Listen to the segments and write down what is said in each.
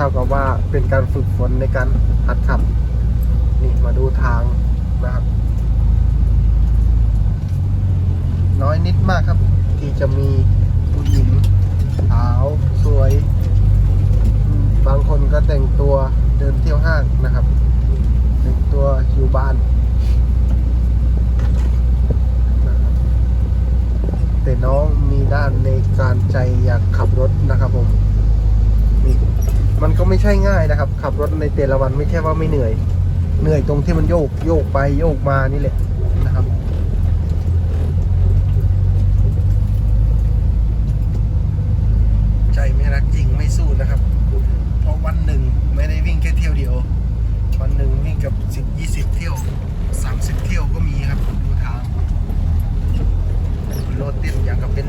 เท่ากับว่าเป็นการฝึกฝนในการหัดขับ นี่มาดูทางนะครับ น้อยนิดมากครับ ที่จะมีผู้หญิงสาวสวย บางคนก็แต่งตัวเดินเที่ยวห้างนะครับ แต่งตัวอยู่บ้านแต่น้องมีด้านในการใจอยากขับรถนะครับผม มันก็ไม่ใช่ง่ายนะครับ ขับรถในแต่ละวันไม่ใช่ว่าไม่เหนื่อย เหนื่อยตรงที่มันโยกโยกไปโยกมานี่แหละนะครับ ใจไม่รักจริงไม่สู้นะครับ เพราะวันหนึ่งไม่ได้วิ่งแค่เที่ยวเดียว วันหนึ่งวิ่งกับสิบยี่สิบเที่ยวสามสิบเที่ยวก็มีครับดูทางรถติดอย่างกับเป็น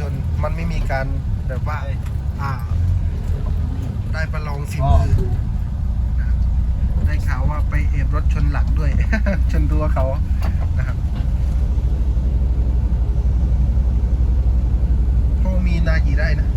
ชน มันไม่มีการแบบว่า อ่า ได้ประลองสิมือนะได้ข่าวว่าไปเอบรถชนหลังด้วย ชนตัวเขานะครับพวกมีนากี่ได้นะ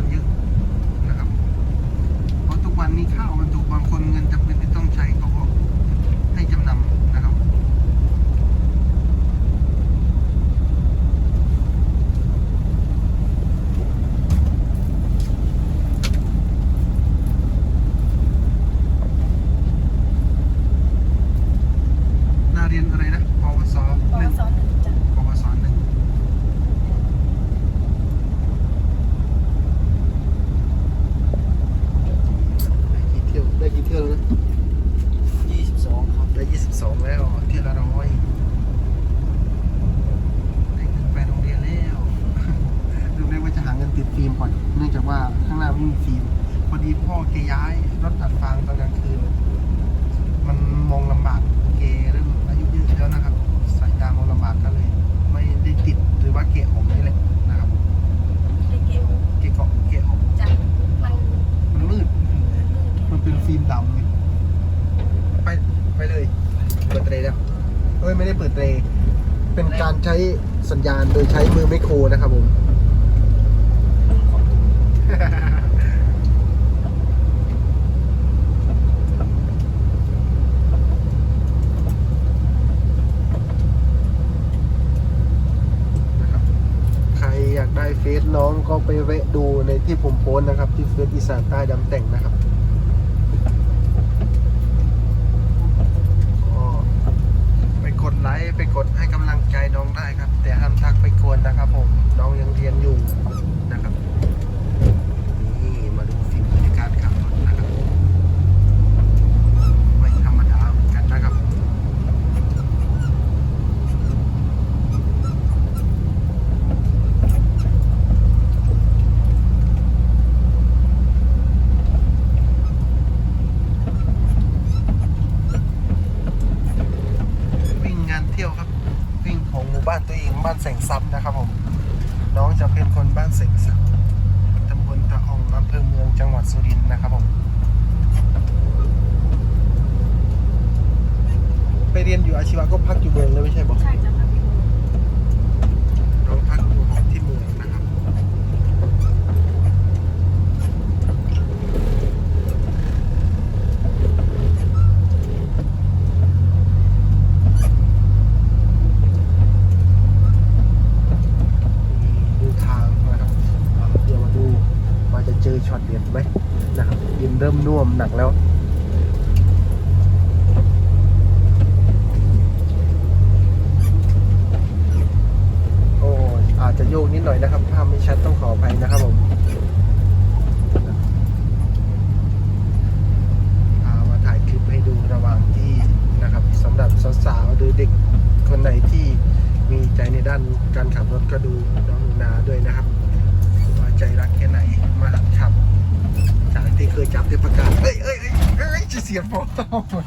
น้ำเยอะ การใช้สัญญาณโดยใช้มือไมโครนะครับผมได้เฟซน้องก็ไปเวะดูในที่ผมโพสนะครับ ที่เฟซอีสานใต้ดำแต่งนะครับก็ไปกดไลค์ไปกดให้กำลัง ใจน้องได้ครับ แต่ห้ามทักไปกวนนะครับผม น้องยังเรียนอยู่ เจอช็อตเด็ดไหมนะครับดินเริ่มน่วมหนักแล้ว โอ้อาจจะโยกนิดหน่อยนะครับภาพไม่ชัดต้อง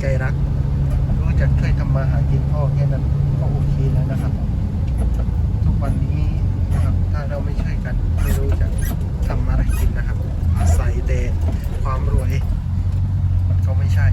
ใจรัก รู้จักช่วยทำมาหากินพ่อแค่นั้นก็โอเคแล้วนะครับ ทุกวันนี้นะครับถ้าเราไม่ช่วยกัน ไม่รู้จะทำอะไรกินนะครับ อาศัยแต่ความรวย มันก็ไม่ใช่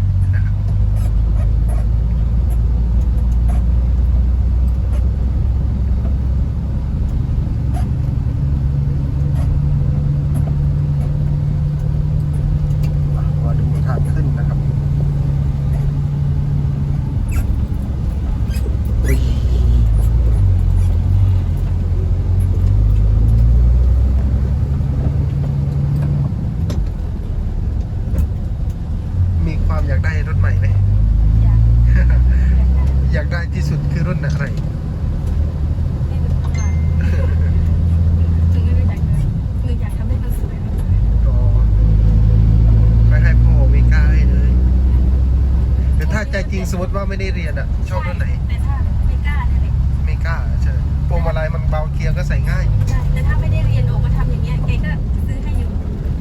สมมติว่าไม่ได้เรียนอะชอบรุ่นไหน แต่ถ้าไม่กล้าเนี่เลยไม่กล้าใช่พวงมาลัยมันเบาเคียงก็ใส่ง่ายแต่ถ้าไม่ได้เรียนโอก็ทำอย่างเงี้ยแกก็ซื้อให้ยู่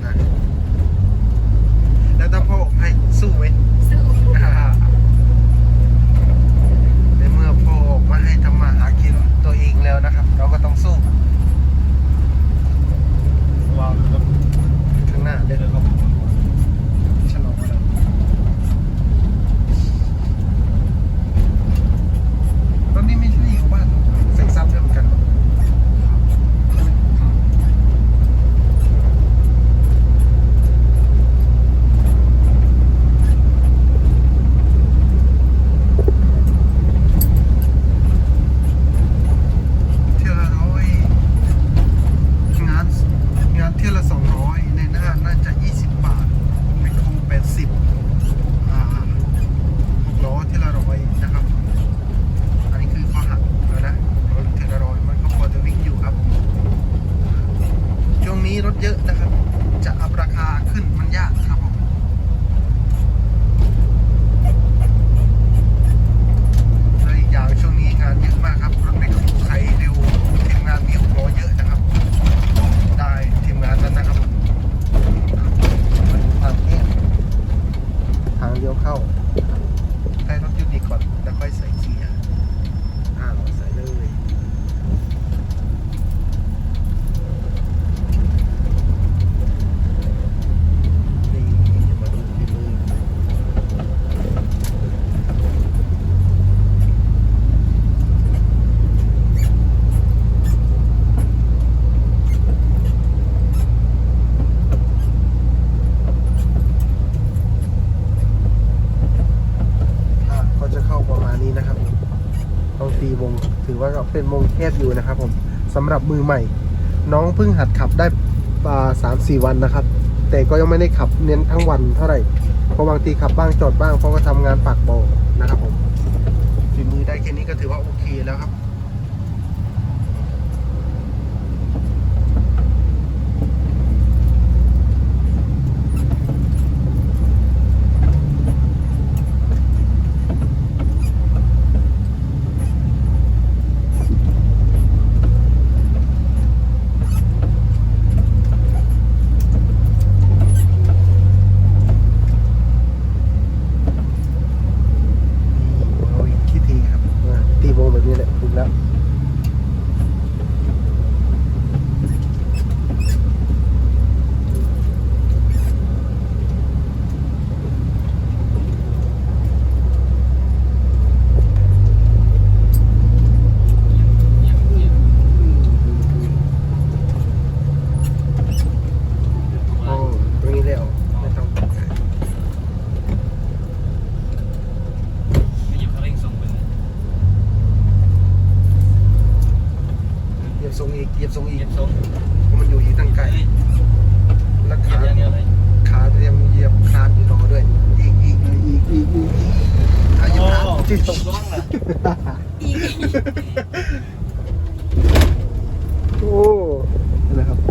นแล้วถ้าพ่ออกให้สู้ไหมสู้ในเมื่อพ่อออกมาให้ทำมาหากินตัวเองแล้วนะครับ เราก็ต้องสู้วางครับข้างหน้าเดี๋ยครับ ว่าก็เป็นมงเทพอยู่นะครับผมสำหรับมือใหม่ น้องเพิ่งหัดขับได้สามสี่วันนะครับ แต่ก็ยังไม่ได้ขับเน้นทั้งวันเท่าไหร่เพราะบางทีขับบ้างจอดบ้างเพราะว่าทำงานปากบอนะครับผมฝีมือได้แค่นี้ก็ถือว่าโอเคแล้วครับ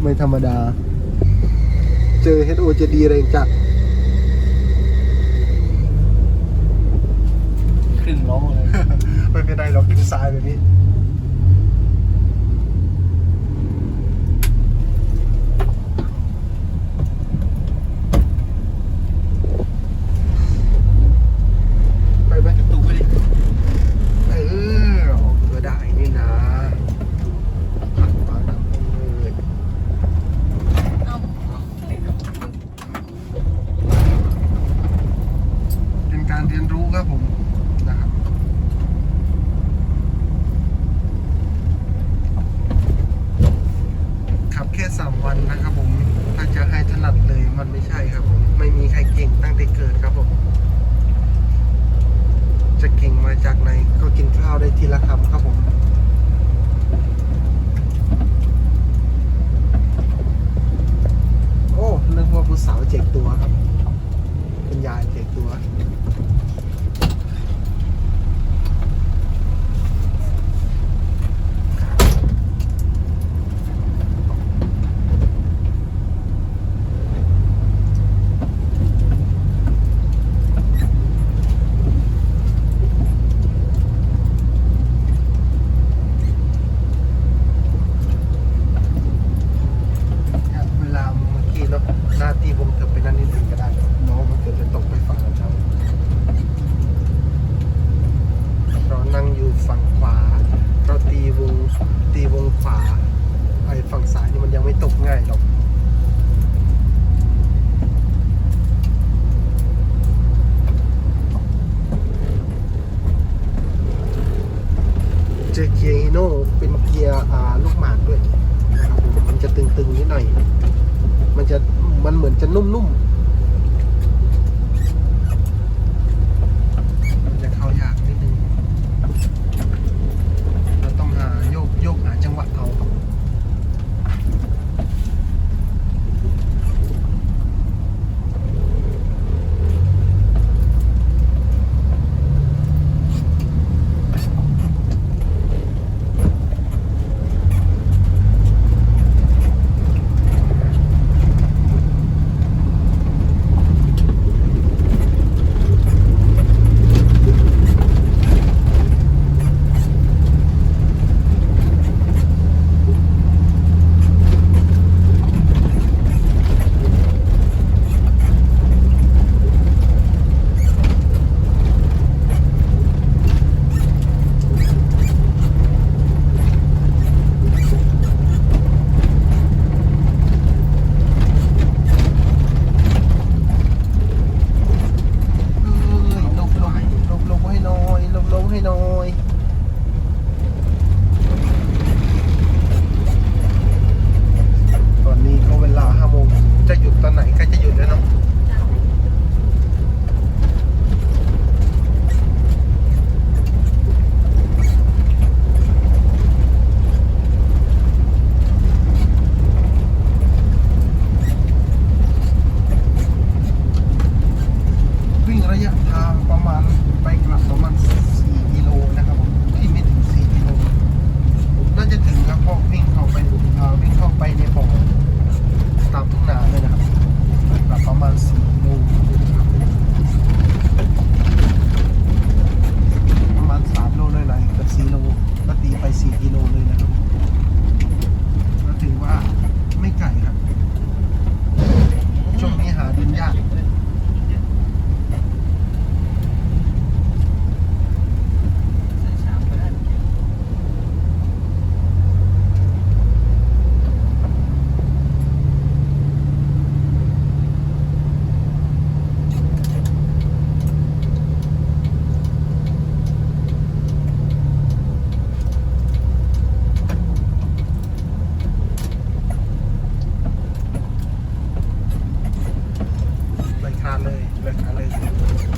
ไม่ธรรมดา เจอ HO จะดีแรงจัดขึ้นร้องเลย ไม่เป็นไรหรอกเป็นทรายแบบนี้ จากไหนก็กินข้าวได้ทีละคำครับผมโอ้นึกว่าผู้สาวเจ็ดตัวครับ คุณยายเจ็ดตัว ทานเลยเลยอกเาเลย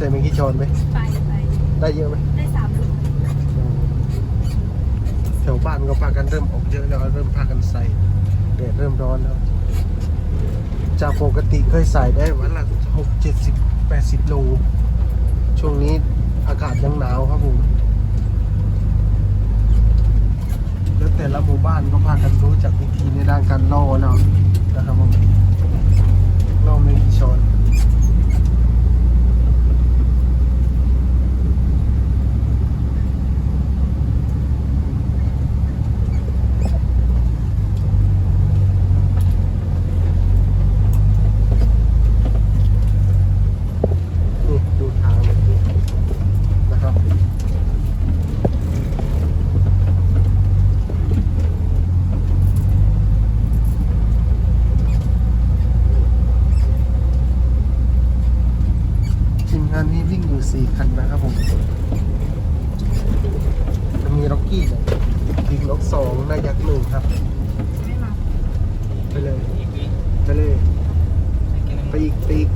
ใส่แมงกีชอนไหมไปไปได้เยอะไหมได้สามลูกแถวบ้านก็พากันเริ่มออกเยอะแล้วเริ่มพากันใส่แดดเริ่มร้อนแล้ว จากปกติเคยใส่ได้วันละหกเจ็ดสิบแปดสิบโล ช่วงนี้อากาศยังหนาวครับผมแล้วแต่ละหมู่บ้านก็พากันรู้จักวิธีในด้านการล่อแล้วนะครับผมล่อไม่กี่ช้อนดูทางนะครับ ทีมงานนี้วิ่งอยู่สี่คันนะครับผมจะมีล็อ กกี้เนี่ยลิงล็อกสองนายยักษ์หนึ่งครับ ไปเลย ไปเลย ไปอีกไปอีก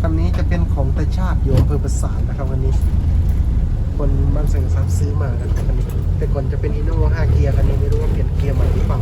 คันนี้จะเป็นของตาชาติอยู่อำเภอประสานนะครับวันนี้ คนบ้านเสงซับซื้อมานะครับคันนี้แต่ก่อนจะเป็นอินโนห้าเกียร์คันนี้ไม่รู้ว่าเปลี่ยนเกียร์ใหม่หรือเปล่า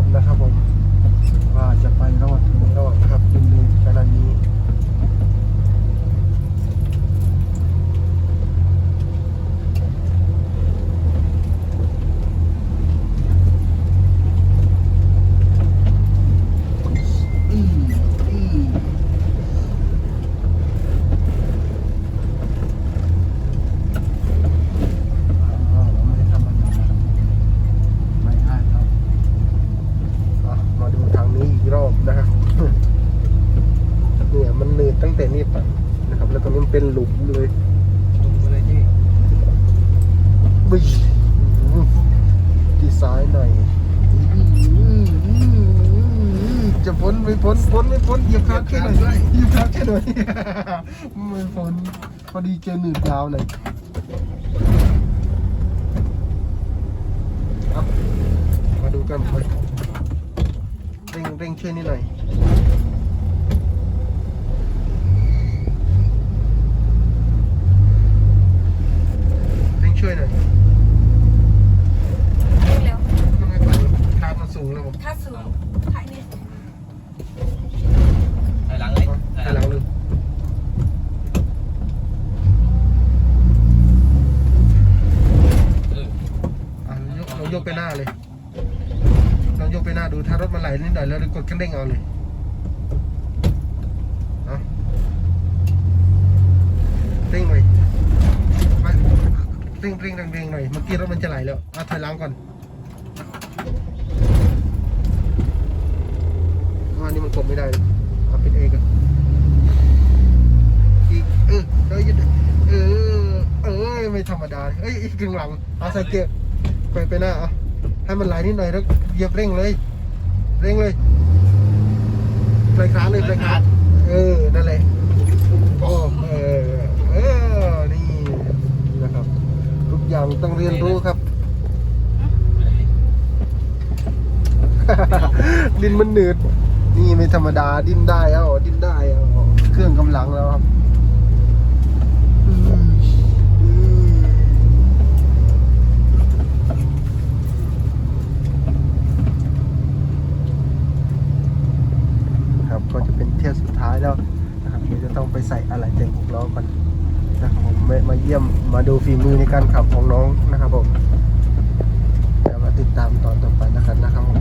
อบนะครับผมว่าจะไปรอดหรือไม่รอดนะครับดินเลยขนาดนี้ อีอีอ้าวไม่ธรรมดาไม่พลาดครับอะมาดูทางนี้อีกรอบนะครับ เนี่ยมันหนืดตั้งแต่นี่ไปนะครับ แล้วตรงนี้มันเป็นหลุมเลย ลงมาเลยที่ บึ้ยดีไซน์หน่อยจะพ้นไม่พ้นพ้นไม่พ้นเหยียบคาแค่หน่อยเหยียบคาแค่หน่อย ไม่พ้นพอดี เจอหนืดยาวเลยเอามาดูกันเร่งเร่งช่วยนิดหน่อยเร่งช่วยหน่อย เร็ว มันไม่ไปคาดมันสูงแล้วผม ถ้าสูงขายนี่ ถอยหลังเลย ถอยหลังหนึ่ง เออ อะยกลองยกไปหน้าเลยลองยกไปหน้าดูถ้ารถมันไหลนิดหน่อยแล้วกดคันเร่งเอาเลยเอาเร่งหน่อยไปเร่งเร่งเร่งเร่งหน่อยเมื่อกี้รถมันจะไหลแล้วเอาถอยหลังก่อนเพราะอันนี้มันกดไม่ได้เลยเอาเป็นเอกันอีกเออเออเออเออ ไม่ธรรมดา เอ้ยอีกกึ่งหลังเอาใส่เกียร์ไปไปหน้าเอาให้มันไหลนิดหน่อยแล้วเหยียบเร่งเลย เร่งเลยปลายขาเลยปลายขาเออ นั่นแหละโอ้เออ เออ นี่นะครับ ทุกอย่างต้องเรียนรู้ครับ ดินมันหนืด นี่ไม่ธรรมดา ดิ้นได้เอาดิ้นได้เอาเครื่องกำลังแล้วครับอืมอืมครับ ก็จะเป็นเที่ยวสุดท้ายแล้วนะครับเดี๋ยวจะต้องไปใส่อะไรแต่งหกล้อก่อนนะครับผมมาเยี่ยมมาดูฝีมือในการขับของน้องนะครับผมแล้วมาติดตามตอนต่อไปนะครับนะครับผม